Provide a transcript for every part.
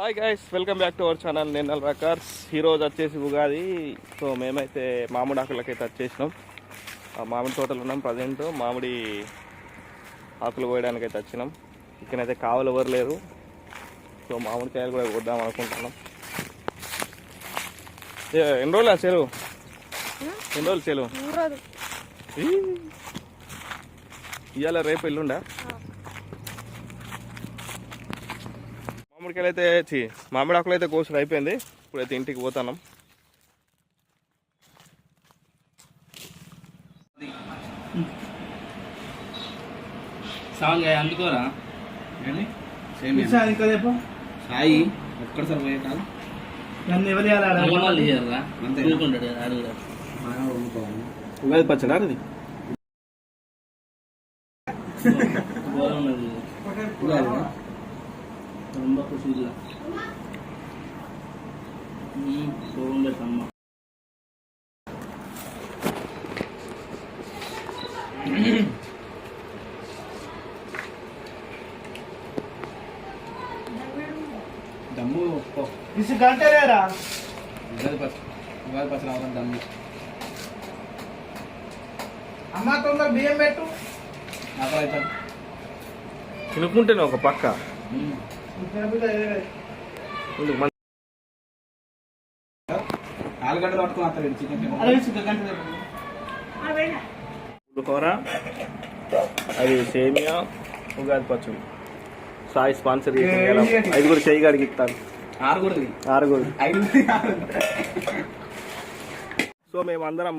Hi guys welcome back to our channel నేను rockers. ఈరోజు వచ్చేసి ఉగాది. సో మేమైతే మామిడి ఆకులకైతే వచ్చేసినాం. ఆ మామిడి తోటలు ఉన్నాం ప్రజెంట్. మామిడి ఆకులు కోయడానికి అయితే వచ్చినాం. ఇక్కడైతే కావలు ఎవరు లేరు. సో మామిడికాయలు కూడా కొద్దాం అనుకుంటున్నాం. ఎన్ని రోజులు చెరువు? ఎన్ని రోజులు చెరువు? ఇవాళ రేపు ఎల్లుండా? మామిడికాయలు అయితే మామిడి ఆకులు అయితే కోసుడు అయిపోయింది. ఇప్పుడైతే ఇంటికి పోతాను సాంగ్ అందుకోరా. సాయి ఒక్కడిసారి పోయే కాదు. నన్ను ఎవరు ఉగాది పచ్చడా అది ரொம்ப ఖుషి இல்ல ம் బాగుండే అమ్మ దమ్ము ఒప్పుకో ఇసు గంట లేరా ఉగాది పచ్చ ఉగాది పచ్చడి అవడం దమ్ము అమ్మ తొందర బియ్యం పెట్టు ఆకలి అవుతాను తినుకుంటేనే ఒక పక్క ఉండు, మన- నాలుగు గంటలు పట్టుకుని చికెన్ గంట అది సేమియా ఉగాది పచ్చడి. సాయి స్పాన్సర్ కదా. ఐదుగురు చెయ్యి గడికి ఇస్తాను. ఆరుగురు ఐదు సో మేము అందరం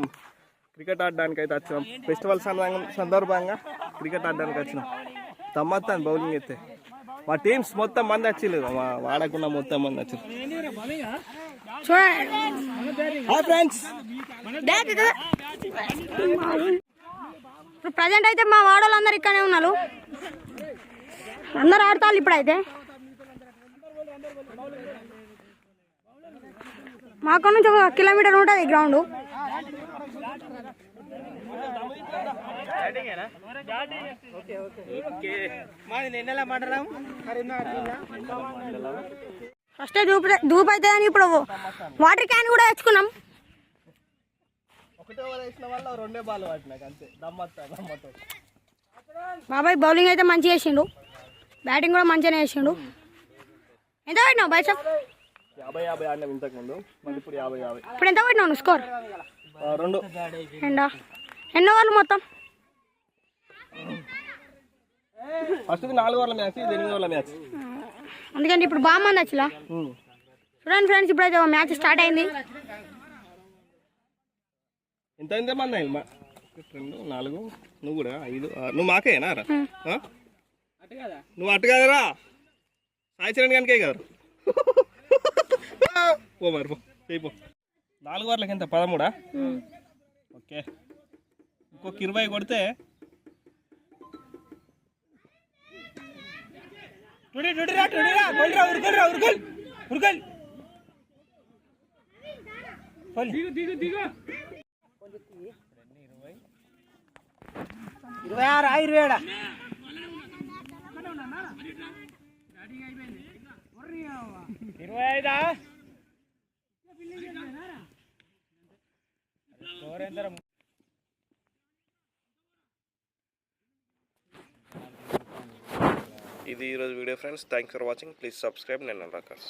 క్రికెట్ ఆడడానికి అయితే వచ్చినాం. ఫెస్టివల్ సందర్భంగా క్రికెట్ ఆడడానికి వచ్చినాం. తమ్మత్తాను బౌలింగ్ అయితే మా టీమ్స్ మొత్తం మంది వచ్చిలేదు మా వాడకుండా మొత్తం మంది హాయ్ ఫ్రెండ్స్ ఇది. ఇప్పుడు ప్రజెంట్ అయితే మా వాడోళ్ళందరూ ఇక్కడనే ఉన్నారు. అందరు ఆడతారు ఇప్పుడైతే. మాకు నుంచి ఒక కిలోమీటర్ ఉంటుంది గ్రౌండ్ ఫస్ట్ ధూపు ధూపు అవుతుంది అని ఇప్పుడు వాటర్ క్యాన్ కూడా తెచ్చుకున్నాం. బాబాయ్ బౌలింగ్ అయితే మంచిగా వేసిండు. బ్యాటింగ్ కూడా మంచిగానే వేసిండు. ఎంత పడినావు బయట యాభై యాభై ఆడినాం ఇంతకు ముందు మళ్ళీ ఇప్పుడు యాభై యాభై. ఇప్పుడు ఎంత పడినావు స్కోర్? రెండు. ఎండా ఎన్నో వాళ్ళు మొత్తం? ఫస్ట్ నాలుగు ఓవర్ల మ్యాచ్ ఇది ఎనిమిది ఓవర్ల మ్యాచ్. అందుకంటే ఇప్పుడు బాగా మంది వచ్చిలా? చూడండి ఫ్రెండ్స్ ఇప్పుడైతే మ్యాచ్ స్టార్ట్ అయింది. ఎంత ఎంత మంది అయింది మా- రెండు నాలుగు నువ్వు కూడా ఐదు. నువ్వు మాకేనా రా? నువ్వు అటు కదరా. సాయి చరణ్ కనుకే కదా. పో మరి పో. నాలుగు ఓవర్లకి ఎంత? పదమూడా? ఓకే. ఇంకొక ఇరవై కొడితే టుడి టుడి రా టుడి రా బోల్ రా ఉరుకల్ ఉరుకల్ దిగు దిగు దిగు. ఇరవై ఆరు ఇరవై ఏడా? ఇరవై ఐదా? ఇది ఈరోజు video friends. Thanks for watching please subscribe నేను రాకర్స్